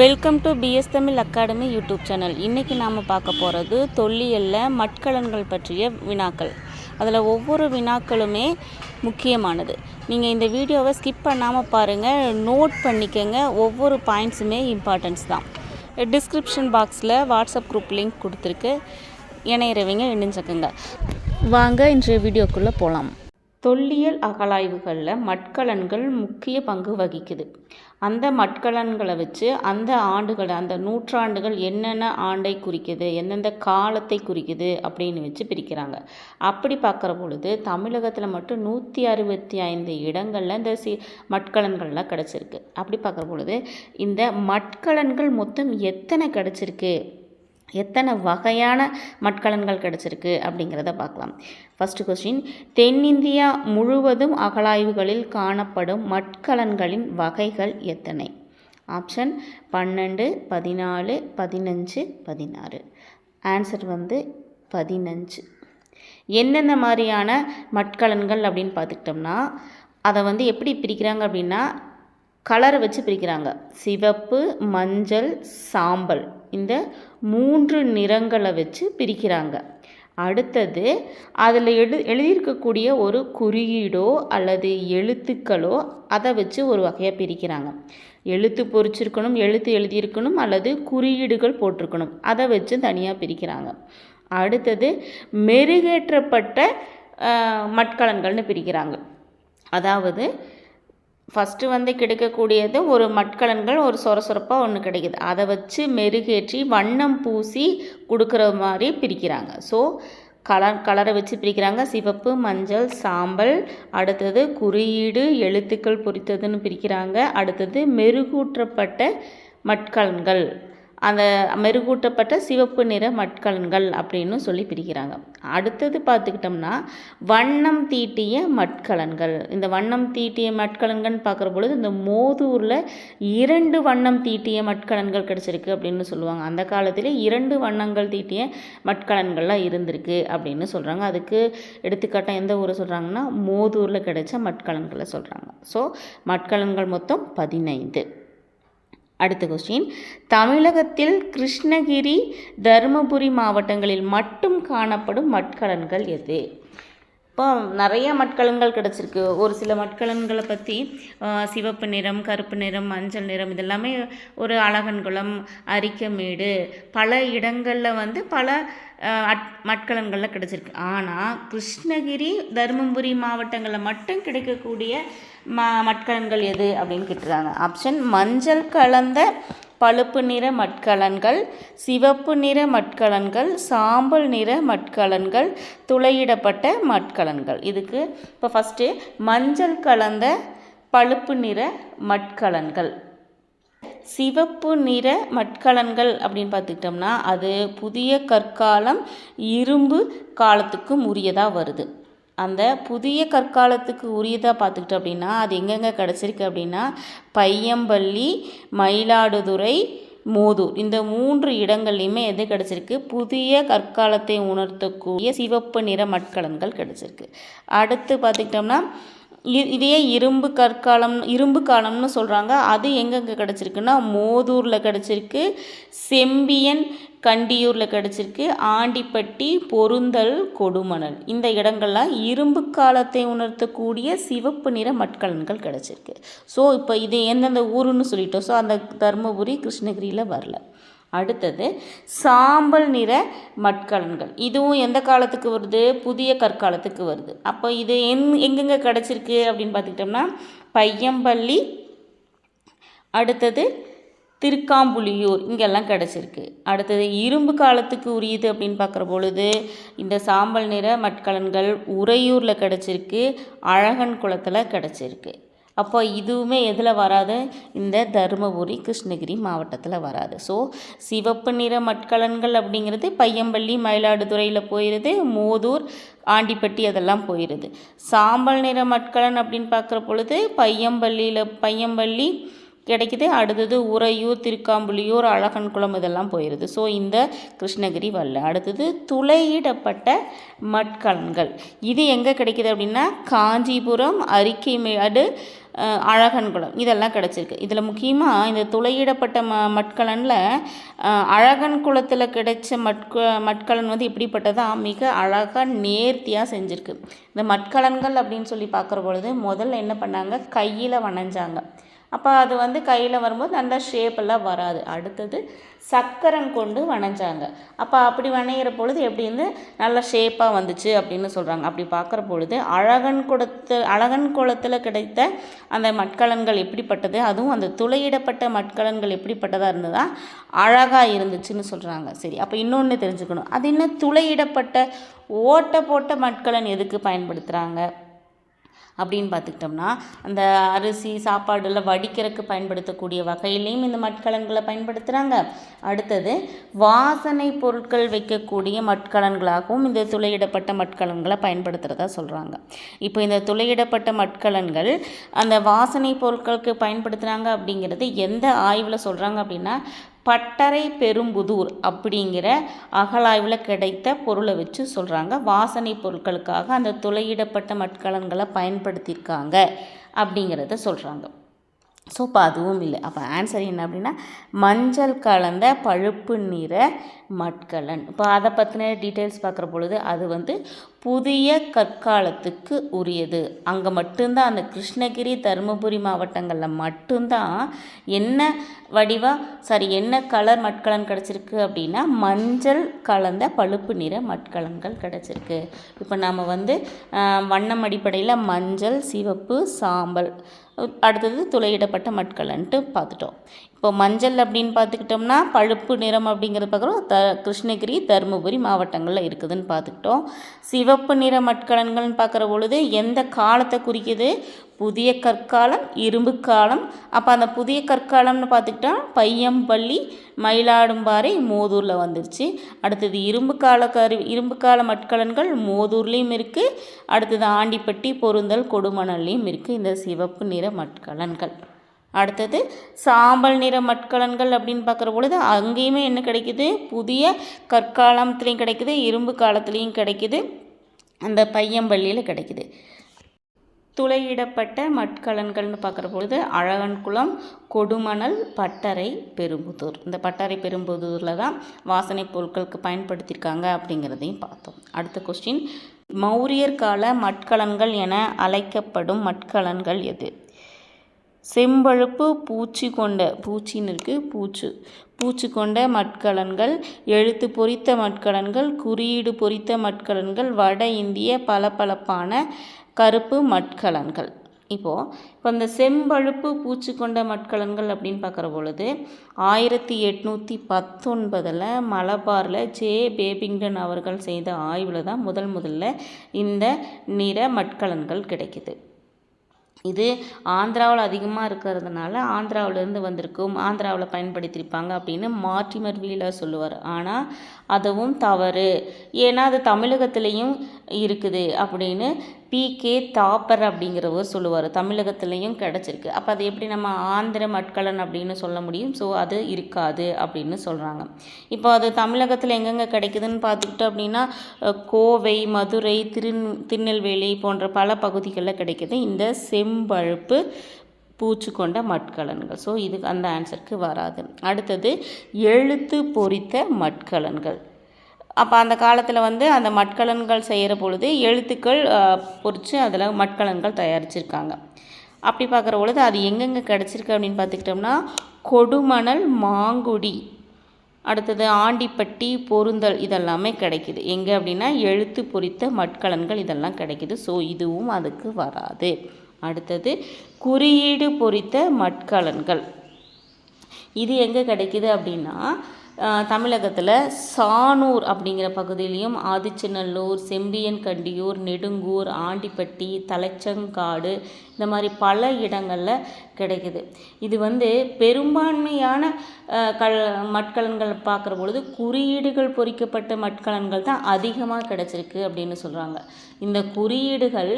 Welcome to BS Tamil academy YouTube channel இன்றைக்கி நாம் பார்க்க போகிறது தொல்லியலில் மட்கலன்கள் பற்றிய வினாக்கள். அதில் ஒவ்வொரு வினாக்களுமே முக்கியமானது. நீங்கள் இந்த வீடியோவை ஸ்கிப் பண்ணாமல் பாருங்கள் நோட் பண்ணிக்கங்க ஒவ்வொரு பாயிண்ட்ஸுமே இம்பார்ட்டன்ஸ் தான். டிஸ்கிரிப்ஷன் பாக்ஸில் வாட்ஸ்அப் குரூப் லிங்க் கொடுத்துருக்கு. இணையிறவங்க இணைஞ்சுக்குங்க. வாங்க இன்றைய வீடியோக்குள்ளே போகலாம் தொல்லியல் அகழாய்வுகளில் மட்கலன்கள் முக்கிய பங்கு வகிக்குது. அந்த மட்கலன்களை வச்சு அந்த ஆண்டுகள் அந்த நூற்றாண்டுகள் என்னென்ன ஆண்டை குறிக்குது எந்தெந்த காலத்தை குறிக்குது அப்படின்னு வச்சு பிரிக்கிறாங்க. அப்படி பார்க்குற பொழுது தமிழகத்தில் மட்டும் நூற்றி அறுபத்தி ஐந்து இடங்களில் இந்த சி மட்கலன்கள்லாம் கிடச்சிருக்கு. அப்படி பார்க்குற பொழுது இந்த மட்கலன்கள் மொத்தம் எத்தனை கிடச்சிருக்கு? எத்தனை வகையான மட்கலன்கள் கிடச்சிருக்கு அப்படிங்கிறத பார்க்கலாம். ஃபஸ்ட்டு கொஸ்டின் தென்னிந்தியா முழுவதும் அகழாய்வுகளில் காணப்படும் மட்கலன்களின் வகைகள் எத்தனை? ஆப்ஷன் பன்னெண்டு பதினாலு பதினஞ்சு பதினாறு. ஆன்சர் வந்து பதினஞ்சு. எந்தெந்த மாதிரியான மட்கலன்கள் அப்படின்னு பார்த்துக்கிட்டோம்னா அதை வந்து எப்படி பிரிக்கிறாங்க அப்படின்னா கலரை வச்சு பிரிக்கிறாங்க. சிவப்பு மஞ்சள் சாம்பல். இந்த மூன்று நிறங்களை வச்சு பிரிக்கிறாங்க. அடுத்தது அதில் எழு எழுதியிருக்கக்கூடிய ஒரு குறியீடோ அல்லது எழுத்துக்களோ அதை வச்சு ஒரு வகையாக பிரிக்கிறாங்க. எழுத்து பொறிச்சிருக்கணும் எழுத்து எழுதியிருக்கணும் அல்லது குறியீடுகள் போட்டிருக்கணும். அதை வச்சு தனியாக பிரிக்கிறாங்க. அடுத்தது மெருகேற்றப்பட்ட மட்கலன்கள்னு பிரிக்கிறாங்க. அதாவது ஃபஸ்ட்டு வந்து கிடைக்கக்கூடியது ஒரு மட்கலன்கள் ஒரு சொர சொரப்பாக ஒன்று கிடைக்குது. அதை வச்சு மெருகேற்றி வண்ணம் பூசி கொடுக்குற மாதிரி பிரிக்கிறாங்க. ஸோ கலர் கலரை வச்சு பிரிக்கிறாங்க. சிவப்பு மஞ்சள் சாம்பல் அடுத்தது குறியீடு எழுத்துக்கள் பொறித்ததுன்னு பிரிக்கிறாங்க. அடுத்தது மெருகூற்றப்பட்ட மட்கலன்கள். அந்த மெருகூட்டப்பட்ட சிவப்பு நிற மட்கலன்கள் அப்படின்னு சொல்லி பிரிக்கிறாங்க. அடுத்தது பார்த்துக்கிட்டோம்னா வண்ணம் தீட்டிய மட்கலன்கள். இந்த வண்ணம் தீட்டிய மட்கலன்கள்னு பார்க்குற பொழுது இந்த மோதூரில் இரண்டு வண்ணம் தீட்டிய மட்கலன்கள் கிடச்சிருக்கு அப்படின்னு சொல்லுவாங்க. அந்த காலத்தில் இரண்டு வண்ணங்கள் தீட்டிய மட்கலன்கள்லாம் இருந்திருக்கு அப்படின்னு சொல்கிறாங்க அதுக்கு எடுத்துக்காட்டாக எந்த ஊரை சொல்கிறாங்கன்னா மோதூரில் கிடைச்ச மட்கலன்களை சொல்கிறாங்க ஸோ மட்கலன்கள் மொத்தம் பதினைந்து. அடுத்த கொஸ்டின் தமிழகத்தில் கிருஷ்ணகிரி தருமபுரி மாவட்டங்களில் மட்டும் காணப்படும் மட்கலன்கள் எது? இப்போ நிறைய மட்கலன்கள் கிடச்சிருக்கு. ஒரு சில மட்கலன்களை பற்றி சிவப்பு நிறம் கருப்பு நிறம் மஞ்சள் நிறம் இதெல்லாமே ஒரு அழகன்குளம் அரிக்கமேடு பல இடங்களில் வந்து பல அட் மட்கலன்களில் கிடச்சிருக்கு. ஆனால் கிருஷ்ணகிரி தருமபுரி மாவட்டங்களில் மட்டும் கிடைக்கக்கூடிய ம மட்கலன்கள் எது அப்படின்னு கேட்டுருக்காங்க. ஆப்ஷன் மஞ்சள் கலந்த பழுப்பு நிற மட்கலன்கள் சிவப்பு நிற மட்கலன்கள் சாம்பல் நிற மட்கலன்கள் துளையிடப்பட்ட மட்கலன்கள். இதுக்கு இப்போ ஃபஸ்ட்டு மஞ்சள் கலந்த பழுப்பு நிற மட்கலன்கள். சிவப்பு நிற மட்கலன்கள் அப்படின்னு பார்த்துக்கிட்டோம்னா அது புதிய கற்காலம் இரும்பு காலத்துக்கும் உரியதாக வருது. அந்த புதிய கற்காலத்துக்கு உரியதாக பார்த்துக்கிட்டோம் அப்படின்னா அது எங்கெங்கே கிடச்சிருக்கு அப்படின்னா பையம்பள்ளி மயிலாடுதுறை மோதூர். இந்த மூன்று இடங்கள்லையுமே எது கிடச்சிருக்கு? புதிய கற்காலத்தை உணர்த்தக்கூடிய சிவப்பு நிற மட்கலன்கள் கிடச்சிருக்கு. அடுத்து பார்த்துக்கிட்டோம்னா இதையே இரும்பு கற்காலம் இரும்பு காலம்னு சொல்கிறாங்க அது எங்கெங்கே கிடச்சிருக்குன்னா மோதூரில் கிடச்சிருக்கு. செம்பியன் கண்டியூரில் கிடச்சிருக்கு. ஆண்டிப்பட்டி பொருந்தல் கொடுமணல். இந்த இடங்கள்லாம் இரும்பு காலத்தை உணர்த்தக்கூடிய சிவப்பு நிற மட்கலன்கள் கிடச்சிருக்கு. ஸோ இப்போ இது எந்தெந்த ஊருன்னு சொல்லிட்டோம். ஸோ அந்த தருமபுரி கிருஷ்ணகிரியில் வரல. அடுத்தது சாம்பல் நிற மட்கலன்கள். இதுவும் எந்த காலத்துக்கு வருது? புதிய கற்காலத்துக்கு வருது. அப்போ இது எங் எங்கெங்கே கிடச்சிருக்கு அப்படின்னு பார்த்துக்கிட்டோம்னா பையம்பள்ளி அடுத்தது திருக்காம்புலியூர் இங்கெல்லாம் கிடச்சிருக்கு. அடுத்தது இரும்பு காலத்துக்கு உரியது அப்படின்னு பார்க்குற பொழுது இந்த சாம்பல் நிற மட்கலன்கள் உறையூரில் கிடச்சிருக்கு அழகன் குளத்தில் கிடச்சிருக்கு. அப்போ இதுவுமே எதில் வராது? இந்த தருமபுரி கிருஷ்ணகிரி மாவட்டத்தில் வராது. ஸோ சிவப்பு நிற மட்கலன்கள் அப்படிங்கிறது பையம்பள்ளி மயிலாடுதுறையில் போயிடுது மோதூர் ஆண்டிப்பட்டி அதெல்லாம் போயிடுது சாம்பல் நிற மட்கலன் அப்படின்னு பார்க்குற பொழுது பையம்பள்ளியில் பையம்பள்ளி கிடைக்குது. அடுத்தது உறையூர் திருக்காம்புலியூர் அழகன்குளம் இதெல்லாம் போயிடுது ஸோ இந்த கிருஷ்ணகிரி வரல அடுத்தது துளையிடப்பட்ட மட்கலன்கள். இது எங்கே கிடைக்குது அப்படின்னா காஞ்சிபுரம் அரிக்கைமேடு மேடு அழகன்குளம் இதெல்லாம் கிடச்சிருக்கு. இதில் முக்கியமாக இந்த துளையிடப்பட்ட ம மட்கலனில் அழகன் குளத்தில் கிடைச்ச மட்க மட்கலன் வந்து இப்படிப்பட்டதாக மிக அழகாக நேர்த்தியாக செஞ்சுருக்கு. இந்த மட்கலன்கள் அப்படின்னு சொல்லி பார்க்குற பொழுது முதல்ல என்ன பண்ணாங்க? கையில் வணைஞ்சாங்க. அப்போ அது வந்து கையில் வரும்போது நல்ல ஷேப்பெல்லாம் வராது. அடுத்தது சக்கரம் கொண்டு வணைஞ்சாங்க. அப்போ அப்படி வணையிற பொழுது எப்படி வந்து நல்ல ஷேப்பாக வந்துச்சு அப்படின்னு சொல்கிறாங்க அப்படி பார்க்குற பொழுது அழகன் குளத்து அழகன் குளத்தில் கிடைத்த அந்த மட்கலன்கள் எப்படிப்பட்டது? அதுவும் அந்த துளையிடப்பட்ட மட்கலன்கள் எப்படிப்பட்டதாக இருந்ததா? அழகாக இருந்துச்சுன்னு சொல்கிறாங்க சரி அப்போ இன்னொன்று தெரிஞ்சுக்கணும். அது என்ன? துளையிடப்பட்ட ஓட்ட போட்ட மட்கலன் எதுக்கு பயன்படுத்துகிறாங்க அப்படின்னு பார்த்துக்கிட்டோம்னா அந்த அரிசி சாப்பாடில் வடிக்கிறதுக்கு பயன்படுத்தக்கூடிய வகையிலையும் இந்த மட்கலன்களை பயன்படுத்துகிறாங்க அடுத்தது வாசனை பொருட்கள் வைக்கக்கூடிய மட்கலன்களாகவும் இந்த துளையிடப்பட்ட மட்கலன்களை பயன்படுத்துகிறதா சொல்கிறாங்க இப்போ இந்த துளையிடப்பட்ட மட்கலன்கள் அந்த வாசனை பொருட்களுக்கு பயன்படுத்துகிறாங்க அப்படிங்கிறது எந்த ஆய்வில் சொல்கிறாங்க அப்படின்னா பட்டறை பெரும்புதூர் அப்படிங்கிற அகழாய்வில் கிடைத்த பொருளை வச்சு சொல்கிறாங்க வாசனை பொருட்களுக்காக அந்த துளையிடப்பட்ட மட்கலன்களை பயன்படுத்தியிருக்காங்க அப்படிங்கிறத சொல்கிறாங்க ஸோ இப்போ அதுவும் இல்லை. அப்போ ஆன்சர் என்ன அப்படின்னா மஞ்சள் கலந்த பழுப்பு நிற மட்கலன். இப்போ அதை பற்றின டீட்டெயில்ஸ் பார்க்குற பொழுது அது வந்து புதிய கற்காலத்துக்கு உரியது. அங்கே மட்டும்தான் அந்த கிருஷ்ணகிரி தருமபுரி மாவட்டங்களில் மட்டும்தான் என்ன வடிவம் சாரி என்ன கலர் மட்கலன் கிடச்சிருக்கு அப்படின்னா மஞ்சள் கலந்த பழுப்பு நிற மட்கலன்கள் கிடச்சிருக்கு. இப்போ நாம் வந்து வண்ணம் அடிப்படையில் மஞ்சள் சிவப்பு சாம்பல் அடுத்தது துளையிடப்பட்ட மட்கலன்ட்டு பார்த்துட்டோம். இப்போ மஞ்சள் அப்படின்னு பார்த்துக்கிட்டோம்னா பழுப்பு நிறம் அப்படிங்கிறது பார்க்குறோம். த கிருஷ்ணகிரி தருமபுரி மாவட்டங்களில் இருக்குதுன்னு பார்த்துக்கிட்டோம். சிவப்பு நிற மட்கலன்கள்னு பார்க்குற பொழுது எந்த காலத்தை குறிக்குது? புதிய கற்காலம் இரும்பு காலம். அப்போ அந்த புதிய கற்காலம்னு பார்த்துக்கிட்டா பையம்பள்ளி மயிலாடும்பாறை மோதூரில் வந்துருச்சு. அடுத்தது இரும்பு கால கரு இரும்பு கால மட்கலன்கள் மோதூர்லேயும் இருக்குது அடுத்தது ஆண்டிப்பட்டி பொருந்தல் கொடுமணல்லையும் இருக்குது இந்த சிவப்பு நிற மட்கலன்கள். அடுத்தது சாம்பல் நிற மட்கலன்கள் அப்படின்னு பார்க்குற பொழுது அங்கேயுமே என்ன கிடைக்குது? புதிய கற்காலத்துலேயும் கிடைக்குது இரும்பு காலத்துலேயும் கிடைக்குது. அந்த பையம்பள்ளியில் கிடைக்குது. துளையிடப்பட்ட மட்கலன்கள்னு பார்க்குற பொழுது அழகன்குளம் கொடுமணல் பட்டறை பெரும்புதூர். இந்த பட்டறை பெரும்புதூரில் தான் வாசனை பொருட்களுக்கு பயன்படுத்தியிருக்காங்க அப்படிங்கிறதையும் பார்த்தோம். அடுத்த கொஸ்டின் மௌரியர் கால மட்கலன்கள் என அழைக்கப்படும் மட்கலன்கள் எது? செம்பழுப்பு பூச்சி கொண்ட பூச்சின்னு இருக்குது பூச்சு. பூச்சு கொண்ட மட்கலன்கள் எழுத்து பொறித்த மட்கலன்கள் குறியீடு பொறித்த மட்கலன்கள் வட இந்திய பளபளப்பான கருப்பு மட்கலன்கள். இப்போது இப்போ இந்த செம்பழுப்பு பூச்சி கொண்ட மட்கலன்கள் அப்படின்னு பார்க்குற பொழுது ஆயிரத்தி எட்நூற்றி பத்தொன்பதில் மலபாரில் ஜே. பேபிங்டன் அவர்கள் செய்த ஆய்வில் தான் முதல் முதல்ல இந்த நிற மட்கலன்கள் கிடைக்குது. இது ஆந்திராவில் அதிகமாக இருக்கிறதுனால ஆந்திராவிலேருந்து வந்திருக்கும் ஆந்திராவில் பயன்படுத்தியிருப்பாங்க அப்படின்னு மார்டிமர் வீலர் சொல்லுவார். ஆனால் அதுவும் தவறு. ஏன்னா அது தமிழகத்துலேயும் இருக்குது அப்படின்னு பி கே தாப்பர் அப்படிங்கிறவர் சொல்லுவார். தமிழகத்துலேயும் கிடச்சிருக்கு. அப்போ அது எப்படி நம்ம ஆந்திர மட்கலன் அப்படின்னு சொல்ல முடியும்? ஸோ அது இருக்காது அப்படின்னு சொல்கிறாங்க இப்போ அது தமிழகத்தில் எங்கெங்கே கிடைக்குதுன்னு பார்த்துக்கிட்டோம் அப்படின்னா கோவை மதுரை திருந் திருநெல்வேலி போன்ற பல பகுதிகளில் கிடைக்கிது. இந்த செம்பழுப்பு பூச்சு கொண்ட மட்கலன்கள். ஸோ இதுக்கு அந்த ஆன்சருக்கு வராது. அடுத்தது எழுத்து பொறித்த மட்கலன்கள். அப்போ அந்த காலத்தில் வந்து அந்த மட்கலன்கள் செய்கிற பொழுது எழுத்துக்கள் பொறித்து அதில் மட்கலன்கள் தயாரிச்சிருக்காங்க. அப்படி பார்க்குற பொழுது அது எங்கெங்கே கிடச்சிருக்கு அப்படின்னு பார்த்துக்கிட்டோம்னா கொடுமணல் மாங்குடி அடுத்தது ஆண்டிப்பட்டி பொருந்தல் இதெல்லாமே கிடைக்குது. எங்கே அப்படின்னா எழுத்து பொறித்த மட்கலன்கள் இதெல்லாம் கிடைக்குது. ஸோ இதுவும் அதுக்கு வராது. அடுத்தது குறியீடு பொறித்த மட்கலன்கள். இது எங்கே கிடைக்குது அப்படின்னா தமிழகத்தில் சானூர் அப்படிங்கிற பகுதியிலையும் ஆதிச்சநல்லூர் செம்பியன்கண்டியூர் நெடுங்கூர் ஆண்டிப்பட்டி தலைச்சங்காடு இந்த மாதிரி பல இடங்களில் கிடைக்குது. இது வந்து பெரும்பான்மையான கல் மட்கலன்கள் பார்க்குற பொழுது குறியீடுகள் பொறிக்கப்பட்ட மட்கலன்கள் தான் அதிகமாக கிடைச்சிருக்கு அப்படின்னு சொல்கிறாங்க இந்த குறியீடுகள்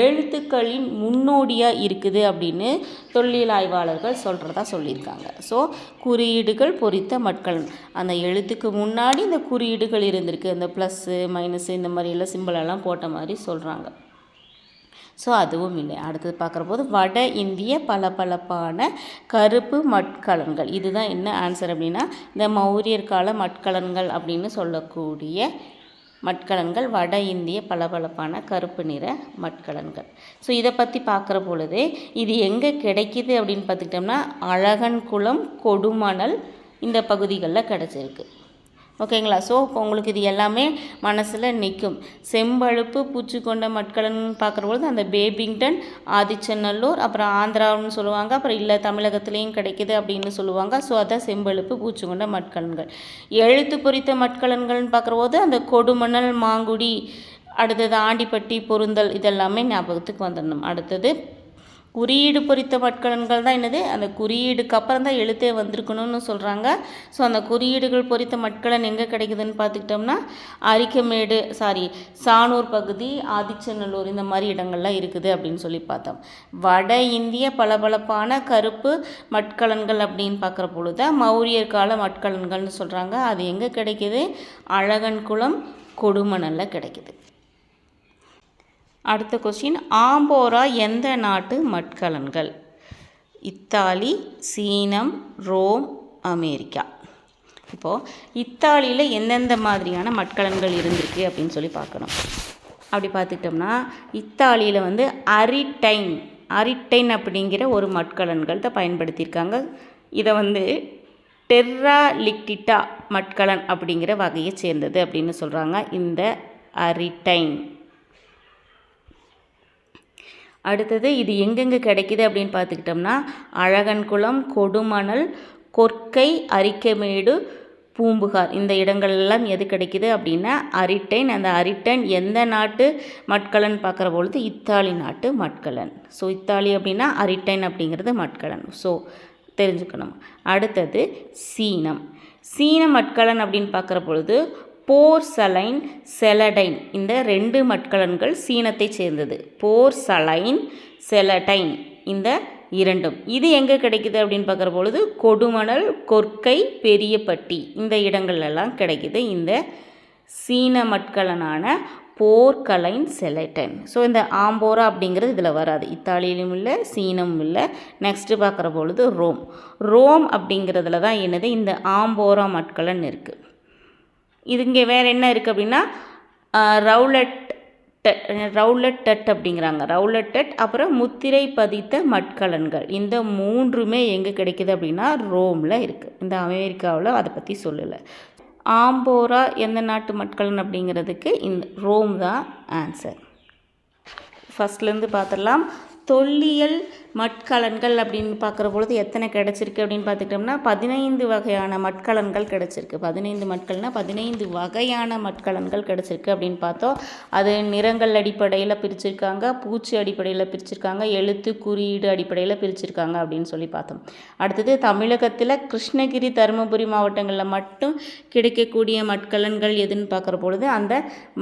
எழுத்துக்களின் முன்னோடியாக இருக்குது அப்படின்னு தொல்லியல் ஆய்வாளர்கள் சொல்கிறதா சொல்லியிருக்காங்க. ஸோ குறியீடுகள் பொறித்த மட்கலன். அந்த எழுத்துக்கு முன்னாடி இந்த குறியீடுகள் இருந்திருக்கு. இந்த ப்ளஸ்ஸு மைனஸு இந்த மாதிரி எல்லாம் சிம்பிளெல்லாம் போட்ட மாதிரி சொல்கிறாங்க ஸோ அதுவும் இல்லை. அடுத்தது பார்க்குறபோது வட இந்திய பளபளப்பான கருப்பு மட்கலன்கள். இதுதான் என்ன ஆன்சர் அப்படின்னா இந்த மௌரியர் கால மட்கலன்கள் அப்படின்னு சொல்லக்கூடிய மட்கலன்கள் வட இந்திய பளபளப்பான கருப்பு நிற மட்கலன்கள். ஸோ இதை பற்றி பார்க்குற பொழுது இது எங்கே கிடைக்கிது அப்படின்னு பார்த்துக்கிட்டோம்னா அழகன்குளம் கொடுமணல் இந்த பகுதிகளில் கிடச்சிருக்கு. ஓகேங்களா? ஸோ இப்போ உங்களுக்கு இது எல்லாமே மனசில் நிற்கும் செம்பழுப்பு பூச்சிக்கொண்ட மட்கலன் பார்க்குறபொழுது அந்த பேபிங்டன் ஆதிச்சநல்லூர் அப்புறம் ஆந்திரான்னு சொல்லுவாங்க அப்புறம் இல்லை தமிழகத்துலேயும் கிடைக்குது அப்படின்னு சொல்லுவாங்க. ஸோ அதான் செம்பழுப்பு பூச்சிக்கொண்ட மட்கலன்கள். எழுத்து பொறித்த மட்கலன்கள்னு பார்க்குறபோது அந்த கொடுமணல் மாங்குடி அடுத்தது ஆண்டிப்பட்டி பொருந்தல் இதெல்லாமே ஞாபகத்துக்கு வந்துடணும். அடுத்தது குறியீடு பொறித்த மட்கலன்கள் தான் என்னது? அந்த குறியீடுக்கு அப்புறம் தான் எழுத்தே வந்திருக்கணும்னு சொல்கிறாங்க ஸோ அந்த குறியீடுகள் பொறித்த மட்கலன் எங்கே கிடைக்குதுன்னு பார்த்துக்கிட்டோம்னா அரிக்கமேடு சாரி சானூர் பகுதி ஆதிச்சநல்லூர் இந்த மாதிரி இடங்கள்லாம் இருக்குது அப்படின்னு சொல்லி பார்த்தோம். வட இந்திய பளபளப்பான கருப்பு மட்கலன்கள் அப்படின்னு பார்க்குற பொழுது மௌரியர் கால மட்கலன்கள்னு சொல்கிறாங்க அது எங்கே கிடைக்குது? அழகன்குளம் கொடுமணலில் கிடைக்குது. அடுத்த கொஸ்டின் ஆம்போரா எந்த நாட்டு மட்கலன்கள்? இத்தாலி சீனம் ரோம் அமெரிக்கா. இப்போது இத்தாலியில் எந்தெந்த மாதிரியான மட்கலன்கள் இருந்திருக்கு அப்படின்னு சொல்லி பார்க்கணும். அப்படி பார்த்துக்கிட்டோம்னா இத்தாலியில் வந்து அரிட்டைன் அரிட்டைன் அப்படிங்கிற ஒரு மட்கலன்கள் தான் பயன்படுத்தியிருக்காங்க. இதை வந்து டெர்ரா லிக்டிட்டா மட்கலன் அப்படிங்கிற வகையை சேர்ந்தது அப்படின்னு சொல்கிறாங்க இந்த அரிட்டைன். அடுத்தது இது எங்கெங்கே கிடைக்குது அப்படின்னு பார்த்துக்கிட்டோம்னா அழகன்குளம் கொடுமணல் கொற்கை அரிக்கமேடு பூம்புகார். இந்த இடங்கள்லாம் எது கிடைக்குது அப்படின்னா அரிட்டைன். அந்த அரிட்டைன் எந்த நாட்டு மட்கலன் பார்க்குற பொழுது இத்தாலி நாட்டு மட்கலன். ஸோ இத்தாலி அப்படின்னா அரிட்டைன் அப்படிங்கிறது மட்கலன். ஸோ தெரிஞ்சுக்கணும். அடுத்தது சீனம். சீன மட்கலன் அப்படின்னு பார்க்குற பொழுது போர்சலைன் செலடைன். இந்த ரெண்டு மட்கலன்கள் சீனத்தை சேர்ந்தது. போர்சலைன் செலடைன். இந்த இரண்டும். இது எங்கே கிடைக்குது அப்படின்னு பார்க்குற பொழுது கொடுமணல் கொற்கை பெரியப்பட்டி. இந்த இடங்கள்லாம் கிடைக்குது இந்த சீன மட்கலனான போர்க்கலைன் செலட்டன் ஸோ இந்த ஆம்போரா அப்படிங்கிறது இதில் வராது. இத்தாலியிலும் இல்லை சீனமும் இல்லை. நெக்ஸ்ட்டு பார்க்குற பொழுது ரோம். ரோம் அப்படிங்கிறதுல தான் என்னது? இந்த ஆம்போரா மட்கலன் இருக்குது இது இங்கே வேறு என்ன இருக்குது அப்படின்னா ரவுலட் ரவுலட்டட் அப்படிங்கிறாங்க. ரவுலட்டட் அப்புறம் முத்திரை பதித்த மட்கலன்கள். இந்த மூன்றுமே எங்கே கிடைக்குது அப்படின்னா ரோமில் இருக்குது இந்த அமெரிக்காவில் அதை பற்றி சொல்லலை. ஆம்போரா எந்த நாட்டு மட்கலன் அப்படிங்கிறதுக்கு இந்த ரோம் தான் ஆன்சர் ஃபஸ்ட்லேருந்து பார்த்துடலாம் தொல்லியல் மட்கலன்கள் அப்படின்னு பார்க்குற பொழுது எத்தனை கிடச்சிருக்கு அப்படின்னு பார்த்துக்கிட்டோம்னா பதினைந்து வகையான மட்கலன்கள் கிடச்சிருக்கு. பதினைந்து மட்கள்னால் பதினைந்து வகையான மட்கலன்கள் கிடச்சிருக்கு அப்படின்னு பார்த்தோம். அது நிறங்கள் அடிப்படையில் பிரிச்சிருக்காங்க பூச்சி அடிப்படையில் பிரிச்சிருக்காங்க எழுத்து குறியீடு அடிப்படையில் பிரிச்சிருக்காங்க அப்படின்னு சொல்லி பார்த்தோம். அடுத்தது தமிழகத்தில் கிருஷ்ணகிரி தருமபுரி மாவட்டங்களில் மட்டும் கிடைக்கக்கூடிய மட்கலன்கள் எதுன்னு பார்க்குற பொழுது அந்த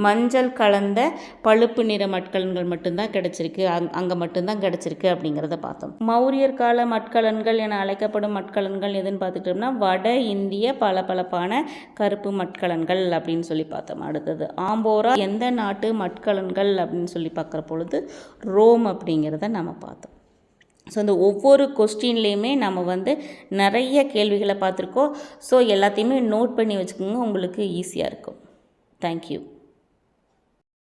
மஞ்சள் கலந்த பழுப்பு நிற மட்கலன்கள் மட்டும்தான் கிடச்சிருக்கு. அங் அங்கே மட்டும்தான் கிடச்சிருக்கு அப்படிங்கிறத பார்த்தோம். மௌரியர் கால மட்கலன்கள் என அழைக்கப்படும் மட்கலன்கள் எதுன்னு பார்த்துக்கிட்டோம்னா வட இந்திய பளபளப்பான கருப்பு மட்கலன்கள் அப்படின்னு சொல்லி பார்த்தோம். அடுத்தது ஆம்போரா எந்த நாட்டு மட்கலன்கள் அப்படின்னு சொல்லி பார்க்குற பொழுது ரோம் அப்படிங்கிறத நம்ம பார்த்தோம். ஸோ இந்த ஒவ்வொரு கொஸ்டின்லேயுமே நம்ம வந்து நிறைய கேள்விகளை பார்த்துருக்கோம். ஸோ எல்லாத்தையுமே நோட் பண்ணி வச்சுக்கோங்க உங்களுக்கு ஈஸியாக இருக்கும். தேங்க்யூ